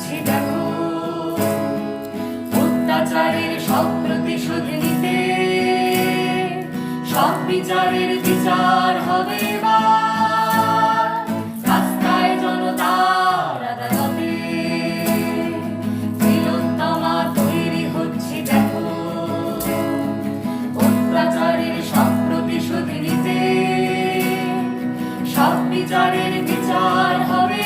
করছি দেখো, অত্যাচারের সব প্রতিশোধ নিতে সব বিচারের বিচার হবে রাস্তায় জনতার আদালতে তৈরি হচ্ছে দেখো। অত্যাচারের সব প্রতিশোধ সব বিচারের বিচার হবে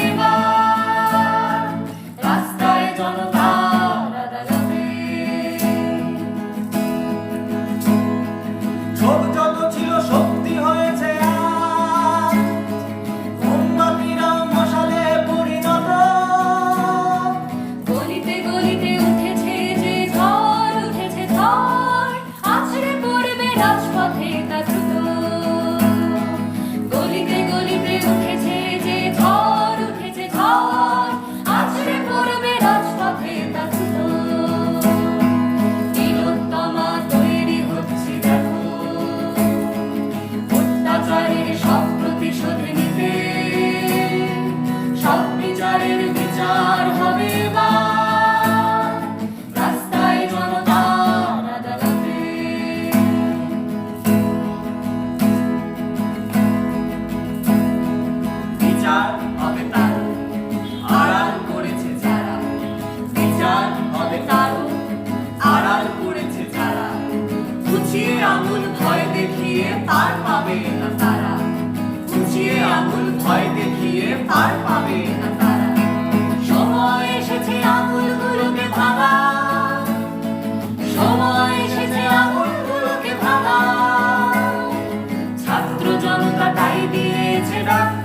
What he does. ভয় দেখিয়ে পার পাবে সময় এসেছে আঙুল ছাত্র জনতা তাই দিয়েছে ডাক